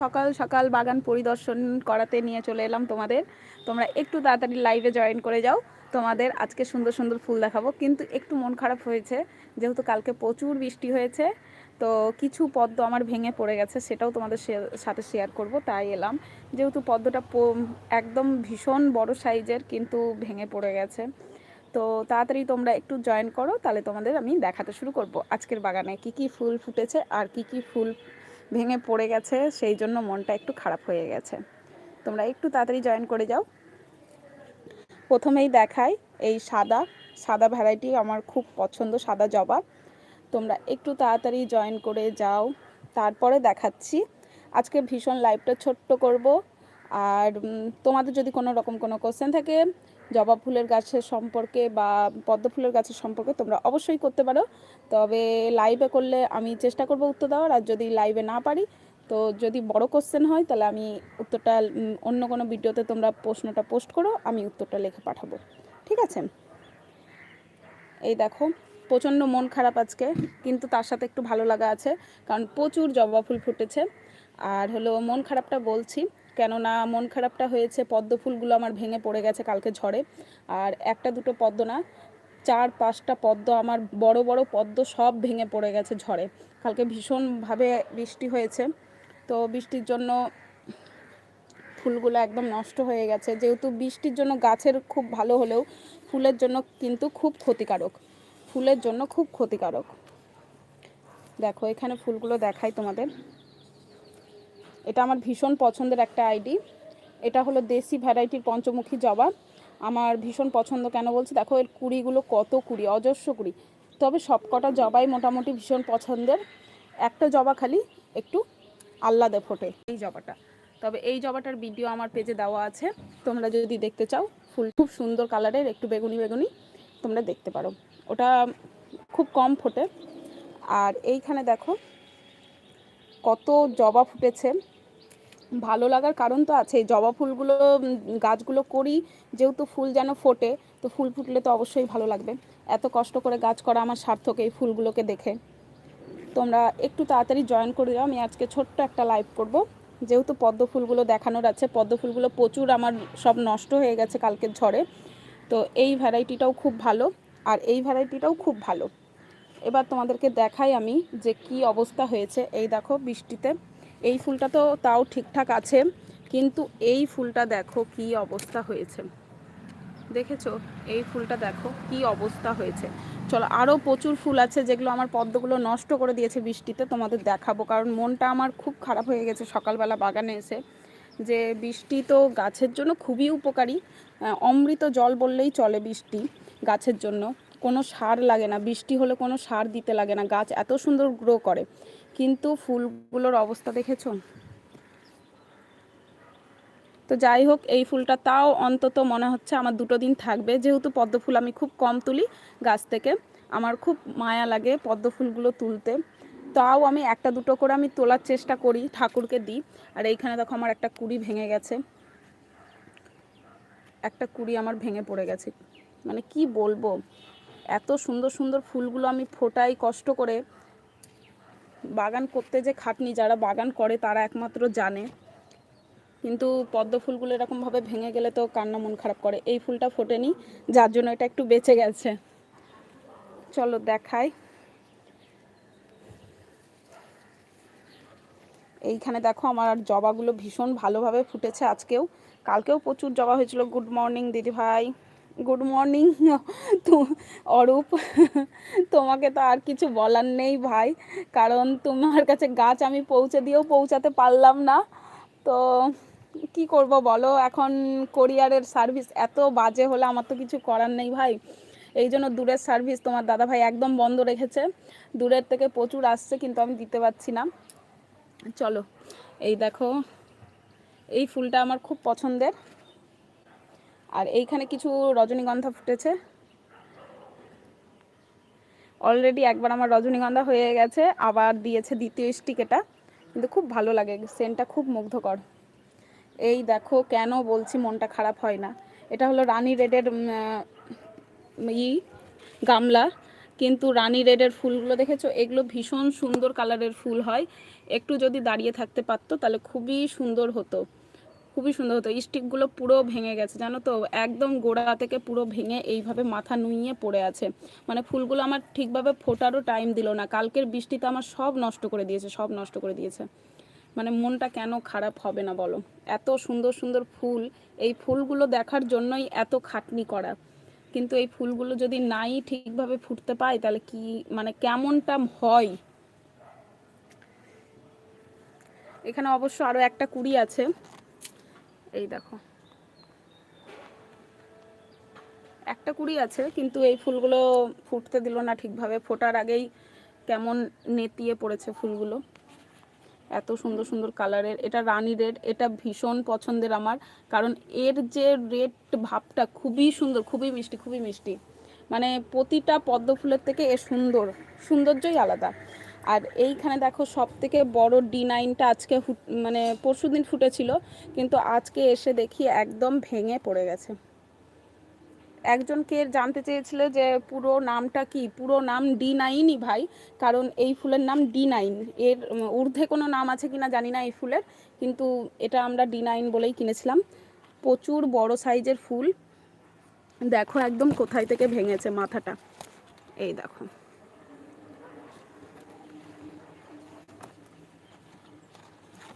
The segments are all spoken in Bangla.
সকাল সকাল বাগান পরিদর্শন করাতে নিয়ে চলে এলাম তোমাদের। তোমরা একটু তাড়াতাড়ি লাইভে জয়েন করে যাও। তোমাদের আজকে সুন্দর সুন্দর ফুল দেখাবো। কিন্তু একটু মন খারাপ হয়েছে, যেহেতু কালকে প্রচুর বৃষ্টি হয়েছে, তো কিছু পদ্ম আমার ভেঙে পড়ে গেছে, সেটাও তোমাদের সাথে শেয়ার করব, তাই এলাম। যেহেতু পদ্মটা একদম ভীষণ বড় সাইজের কিন্তু ভেঙে পড়ে গেছে। তো তাড়াতাড়ি তোমরা একটু জয়েন করো, তাহলে তোমাদের আমি দেখাতে শুরু করব। আজকের বাগানে কি কি ফুল ফুটেছে আর কি কি ফুল ভেঙে পড়ে গেছে, সেই জন্য মনটা একটু খারাপ হয়ে গেছে। তোমরা একটু তাড়াতাড়ি জয়েন করে যাও। প্রথমেই দেখাই এই সাদা সাদা ভ্যারাইটি আমার খুব পছন্দ, সাদা জবা। তোমরা একটু তাড়াতাড়ি জয়েন করে যাও। তারপরে দেখাচ্ছি। আজকে ভীষণ লাইভটা ছোট্ট করব। আর তোমাদের যদি কোনো রকম কোনো কোশ্চেন থাকে জবা ফুলের গাছের সম্পর্কে বা পদ্ম ফুলের গাছের সম্পর্কে তোমরা অবশ্যই করতে পারো। তবে লাইভে করলে আমি চেষ্টা করব উত্তর দেওয়ার, আর যদি লাইভে না পারি, তো যদি বড় কোশ্চেন হয়, তাহলে আমি উত্তরটা অন্য কোনো ভিডিওতে তোমরা প্রশ্নটা পোস্ট করো, আমি উত্তরটা লিখে পাঠাবো। ঠিক আছে? এই দেখো, প্রচণ্ড মন খারাপ আজকে, কিন্তু তার সাথে একটু ভালো লাগা আছে, কারণ প্রচুর জবা ফুল ফুটেছে। আর হলো মন খারাপটা বলছি কেননা মন খারাপটা হয়েছে, পদ্ম ফুলগুলো আমার ভেঙে পড়ে গেছে কালকে ঝড়ে। আর একটা দুটো পদ্ম না, চার পাঁচটা পদ্ম আমার বড় বড় পদ্ম সব ভেঙে পড়ে গেছে ঝড়ে। কালকে ভীষণভাবে বৃষ্টি হয়েছে, তো বৃষ্টির জন্য ফুলগুলো একদম নষ্ট হয়ে গেছে। যেহেতু বৃষ্টির জন্য গাছের খুব ভালো হলেও ফুলের জন্য কিন্তু খুব ক্ষতিকারক, ফুলের জন্য খুব ক্ষতিকারক। দেখো, এখানে ফুলগুলো দেখাই তোমাদের। এটা আমার ভীষণ পছন্দের একটা আইডি। এটা হলো দেশি ভ্যারাইটির পঞ্চমুখী জবা। আমার ভীষণ পছন্দ কেন বলছি? দেখো, এর কুড়িগুলো কত কুড়ি? অজস্র কুড়ি। তবে সবকটা জবাই মোটামুটি ভীষণ পছন্দের। একটা জবা খালি একটু আহ্লাদে ফোটে এই জবাটা। তবে এই জবাটার ভিডিও আমার পেজে দেওয়া আছে। তোমরা যদি দেখতে চাও, ফুল খুব সুন্দর কালারের, একটু বেগুনি বেগুনি, তোমরা দেখতে পারো। ওটা খুব কম ফোটে। আর এইখানে দেখো কত জবা ফুটেছে। ভালো লাগার কারণ তো আছে জবা ফুলগুলো গাছগুলো করি, যেহেতু ফুল যেন ফোটে, তো ফুল ফুটলে তো অবশ্যই ভালো লাগবে। এত কষ্ট করে গাছ করা আমার সার্থক এই ফুলগুলোকে দেখে। তোমরা একটু তাড়াতাড়ি জয়েন করে যাও আমি আজকে ছোট্ট একটা লাইভ করব। যেহেতু পদ্ম ফুলগুলো দেখানোর আছে, পদ্ম ফুলগুলো প্রচুর আমার সব নষ্ট হয়ে গেছে কালকের ঝড়ে। তো এই ভ্যারাইটিটাও খুব ভালো, আর এই ভ্যারাইটিটাও খুব ভালো। এবার তোমাদেরকে দেখাই আমি যে কি অবস্থা হয়েছে। এই দেখো বৃষ্টিতে। এই ফুলটা তো তাও ঠিকঠাক আছে, কিন্তু এই ফুলটা দেখো কি অবস্থা হয়েছে। দেখেছ? এই ফুলটা দেখো কি অবস্থা হয়েছে। চলো আরও প্রচুর ফুল আছে যেগুলো আমার পদ্মগুলো নষ্ট করে দিয়েছে বৃষ্টিতে, তোমাদের দেখাবো। কারণ মনটা আমার খুব খারাপ হয়ে গেছে সকালবেলা বাগানে এসে। যে বৃষ্টি তো গাছের জন্য খুবই উপকারী। অমৃত জল বললেই চলে বৃষ্টি গাছের জন্য। কোনো সার লাগে না, বৃষ্টি হলে কোনো সার দিতে লাগে না, গাছ এত সুন্দর গ্রো করে। কিন্তু ফুলগুলোর অবস্থা দেখেছ? তো যাই হোক, এই ফুলটা তাও অন্তত মনে হচ্ছে আমার দুটো দিন থাকবে। যেহেতু পদ্ম ফুল আমি খুব কম তুলি গাছ থেকে, আমার খুব মায়া লাগে পদ্ম ফুলগুলো তুলতে। তাও আমি একটা দুটো করে আমি তোলার চেষ্টা করি, ঠাকুরকে দিই। আর এইখানে দেখো আমার একটা কুড়ি ভেঙে গেছে। একটা কুড়ি আমার ভেঙে পড়ে গেছে। মানে কি বলব? এত সুন্দর সুন্দর ফুলগুলো আমি ফোটাই কষ্ট করে। বাগান করতে যে খাটনি, যারা বাগান করে তারা একমাত্র জানে। কিন্তু পদ্ম ফুলগুলো এরকমভাবে ভেঙে গেলে তো কান্না মন খারাপ করে। এই ফুলটা ফোটেনি, যার জন্য এটা একটু বেঁচে গেছে। চলো দেখাই। এইখানে দেখো আমার জবাগুলো ভীষণ ভালোভাবে ফুটেছে আজকেও। কালকেও প্রচুর জবা হয়েছিল। গুড মর্নিং দিদি ভাই গুড মর্নিং তো অরূপ, তোমাকে তো আর কিছু বলার নেই ভাই। কারণ তোমার কাছে গাছ আমি পৌঁছে দিয়েও পৌঁছাতে পারলাম না। তো কি করব বলো? এখন কোরিয়ারের সার্ভিস এত বাজে হলে আমার তো কিছু করার নেই ভাই। এই জন্য দূরের সার্ভিস তোমার দাদা ভাই একদম বন্ধ রেখেছে। দূরের থেকে প্রচুর আসছে, কিন্তু আমি দিতে পারছি না। চলো, এই দেখো, এই ফুলটা আমার খুব পছন্দের। আর এইখানে কিছু রজনীগন্ধা ফুটেছে। অলরেডি একবার আমার রজনীগন্ধা হয়ে গেছে, আবার দিয়েছে দ্বিতীয় স্টিক এটা। কিন্তু খুব ভালো লাগে সেন্টটা খুব মুগ্ধকর। এই দেখো, কেন বলছি মনটা খারাপ হয় না? এটা হলো রানী রেডের ই, গামলা। কিন্তু রানী রেডের ফুলগুলো দেখেছ? এগুলো ভীষণ সুন্দর কালারের ফুল হয়। একটু যদি দাঁড়িয়ে থাকতে পারতো, তাহলে খুবই সুন্দর হতো। খুবই সুন্দর হতো। স্টিকগুলো পুরো ভেঙে গেছে, জানো তো? একদম গোড়া থেকে পুরো ভেঙে এইভাবে মাথা নুইয়ে পড়ে আছে। মানে ফুলগুলো আমার ঠিকভাবে ফোটারও টাইম দিল না। কালকের বৃষ্টিতে আমার সব নষ্ট করে দিয়েছে, সব নষ্ট করে দিয়েছে। মানে মনটা কেন খারাপ হবে না বলো? এত সুন্দর সুন্দর ফুল, এই ফুলগুলো দেখার জন্যই এত খাটনি করা। কিন্তু এই ফুলগুলো যদি নাই ঠিকভাবে ফুটতে পায়, তাহলে কি মানে কেমনটা হয়? এখানে অবশ্য আরও একটা কুড়ি আছে। এই দেখো। একটা কুড়ি আছে, কিন্তু এই ফুলগুলো ফুটতে দিল না ঠিকভাবে। ফোটার আগেই কেমন নেতিয়ে পড়েছে ফুলগুলো। এত সুন্দর সুন্দর কালারের। এটা রানী রেড, এটা ভীষণ পছন্দের আমার, কারণ এর যে রেড ভাবটা খুবই সুন্দর, খুবই মিষ্টি খুবই মিষ্টি। মানে প্রতিটা পদ্ম ফুলের থেকে এ সুন্দর, সৌন্দর্যই আলাদা। আর এইখানে দেখো সব থেকে বড় ডি নাইনটা আজকে মানে পরশু দিন ফুটেছিল, কিন্তু আজকে এসে দেখি একদম ভেঙে পড়ে গেছে। একজনকে জানতে চেয়েছিল যে পুরো নামটা কি? পুরো নাম ডি নাইনই ভাই, কারণ এই ফুলের নাম ডি নাইন এর ঊর্ধ্বে কোনো নাম আছে কিনা জানি না এই ফুলের, কিন্তু এটা আমরা ডি নাইন বলেই কিনেছিলাম। প্রচুর বড় সাইজের ফুল। দেখো একদম কোথায় থেকে ভেঙেছে মাথাটা। এই দেখো।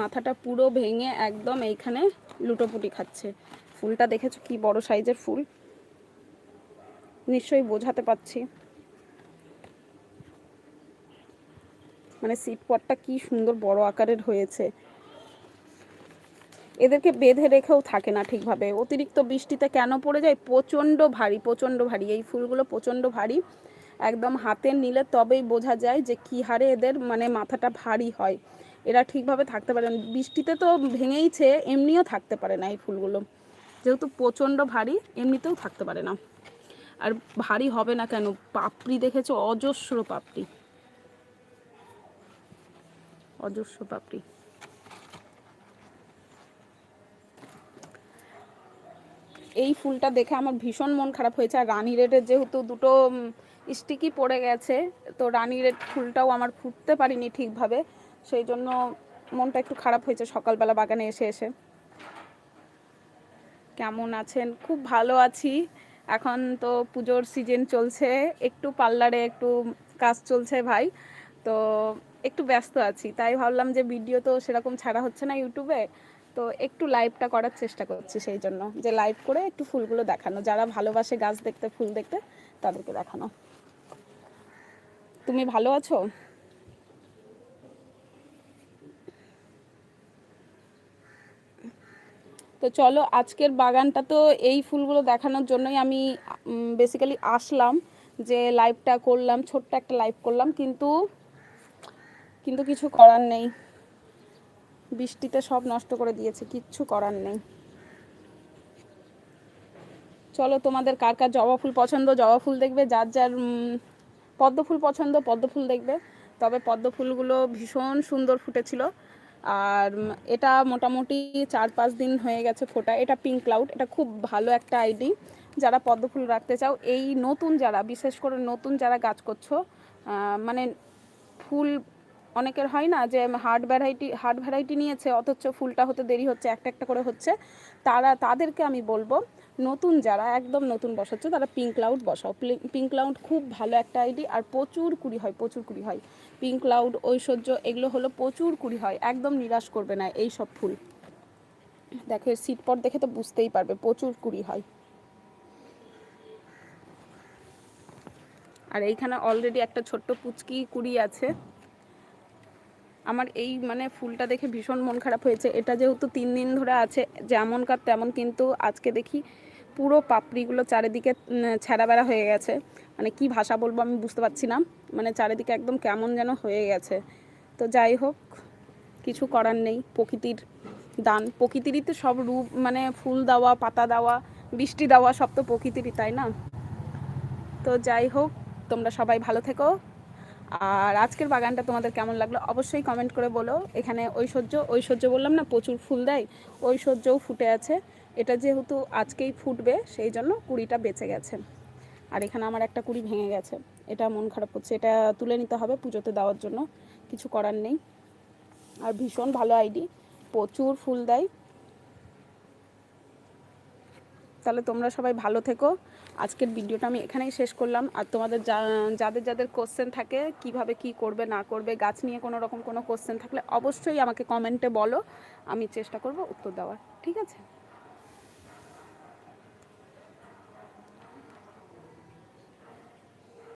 মাথাটা পুরো ভেঙে একদম এইখানে লুটোপুটি খাচ্ছে। ফুলটা দেখেছ কি বড় সাইজের ফুল? নিশ্চয়ই বোঝাতে পাচ্ছি মানে সিট পটটা কি সুন্দর বড় আকারের হয়েছে। এদেরকে বেঁধে রেখেও থাকে না ঠিকভাবে। অতিরিক্ত বৃষ্টিতে কেন পড়ে যায়? প্রচণ্ড ভারী প্রচণ্ড ভারী। এই ফুলগুলো প্রচণ্ড ভারী। একদম হাতে নিলে তবেই বোঝা যায় যে কী হারে এদের মানে মাথাটা ভারী হয়। এরা ঠিকভাবে থাকতে পারে না। বৃষ্টিতে তো ভেঙেইছে, এমনিও থাকতে পারে না এই ফুলগুলো। যেহেতু প্রচণ্ড ভারী, এমনিতেও থাকতে পারে না। আর ভারী হবে না কেন? পাপড়ি দেখেছ? অজস্র পাপড়ি। অজস্র পাপড়ি। এই ফুলটা দেখে আমার ভীষণ মন খারাপ হয়েছে। আর রানী রেডের যেহেতু দুটো স্টিকি পড়ে গেছে, তো রানী রেড ফুলটাও আমার ফুটতে পারিনি ঠিকভাবে। সেই জন্য মনটা একটু খারাপ হয়েছে সকালবেলা বাগানে এসে এসে। কেমন আছেন? খুব ভালো আছি। এখন তো পুজোর সিজন চলছে। একটু পার্লারে একটু কাজ চলছে ভাই। তো একটু ব্যস্ত আছি। তাই ভাবলাম যে ভিডিও তো সেরকম ছাড়া হচ্ছে না ইউটিউবে তো একটু লাইভটা করার চেষ্টা করছি সেই জন্য। যে লাইভ করে একটু ফুলগুলো দেখানো। যারা ভালোবাসে গাছ দেখতে, ফুল দেখতে, তাদেরকে দেখানো। তুমি ভালো আছো? তো চলো, আজকের বাগানটা তো এই ফুলগুলো দেখানোর জন্যই আমি বেসিক্যালি আসলাম যে লাইভটা করলাম, ছোট্ট একটা লাইভ করলাম, কিন্তু কিন্তু কিছু করার নেই। বৃষ্টিতে সব নষ্ট করে দিয়েছে, কিচ্ছু করার নেই। চলো, তোমাদের কার কার জবা ফুল পছন্দ, জবা ফুল দেখবে, যার যার পদ্ম ফুল পছন্দ, পদ্ম ফুল দেখবে। তবে পদ্ম ফুলগুলো ভীষণ সুন্দর ফুটেছিল। আর এটা মোটামুটি চার পাঁচ দিন হয়ে গেছে ফোটা। এটা পিঙ্ক ক্লাউড এটা খুব ভালো একটা আইডি যারা পদ্মফুল রাখতে চাও, এই নতুন যারা, বিশেষ করে নতুন যারা গাছ করছ মানে ফুল অনেকের হয় না যে হার্ড ভ্যারাইটি হার্ড ভ্যারাইটি নিয়েছে, অথচ ফুলটা হতে দেরি হচ্ছে, একটা একটা করে হচ্ছে। তারা, তাদেরকে আমি বলব, নতুন যারা একদম নতুন বসাচ্ছে, তারা পিঙ্ক ক্লাউড বসাও। পিঙ্ক ক্লাউড খুব ভালো একটা আইডি আর প্রচুর কুড়ি হয়, প্রচুর কুড়ি হয়। পিঙ্ক ক্লাউড ঐশ্বর্য, এগুলো হলো প্রচুর কুড়ি হয়, একদম নিরাশ করবে না এই সব ফুল। দেখো সিট পট দেখে তো বুঝতেই পারবে, প্রচুর কুড়ি হয়। আর এইখানে অলরেডি একটা ছোট্ট পুচকি কুড়ি আছে। আমার এই মানে ফুলটা দেখে ভীষণ মন খারাপ হয়েছে। এটা যেহেতু তিন দিন ধরে আছে, যেমন কার তেমন কিন্তু আজকে দেখি পুরো পাপড়িগুলো চারিদিকে বেড়া হয়ে গেছে। মানে কি ভাষা বলব আমি বুঝতে পারছি না। মানে চারিদিকে একদম কেমন যেন হয়ে গেছে। তো যাই হোক, কিছু করার নেই। প্রকৃতির দান। প্রকৃতিরই তো সব রূপ মানে ফুল দেওয়া, পাতা দেওয়া, বৃষ্টি দেওয়া সব তো প্রকৃতিরই, তাই না? তো যাই হোক, তোমরা সবাই ভালো থেকো। আর আজকের বাগানটা তোমাদের কেমন লাগল অবশ্যই কমেন্ট করে বলো। এখানে ঐশ্বর্য ঐশ্বর্য বললাম না, প্রচুর ফুল দেয়, ঐশ্বর্যও ফুটে আছে। এটা যেহেতু আজকেই ফুটবে, সেই জন্য কুড়িটা বেঁচে গেছে। আর এখানে আমার একটা কুড়ি ভেঙে গেছে। এটা মন খারাপ হচ্ছে এটা তুলে নিতে হবে পুজোতে দেওয়ার জন্য। কিছু করার নেই। আর ভীষণ ভালো আইডি। প্রচুর ফুল দেয়। তাহলে তোমরা সবাই ভালো থেকো। আজকের ভিডিওটা আমি এখানেই শেষ করলাম। আর তোমাদের যাদের যাদের কোশ্চেন থাকে, কীভাবে কি করবে, না করবে, গাছ নিয়ে কোনো রকম কোনো কোশ্চেন থাকলে অবশ্যই আমাকে কমেন্টে বলো। আমি চেষ্টা করব উত্তর দেওয়ার। ঠিক আছে?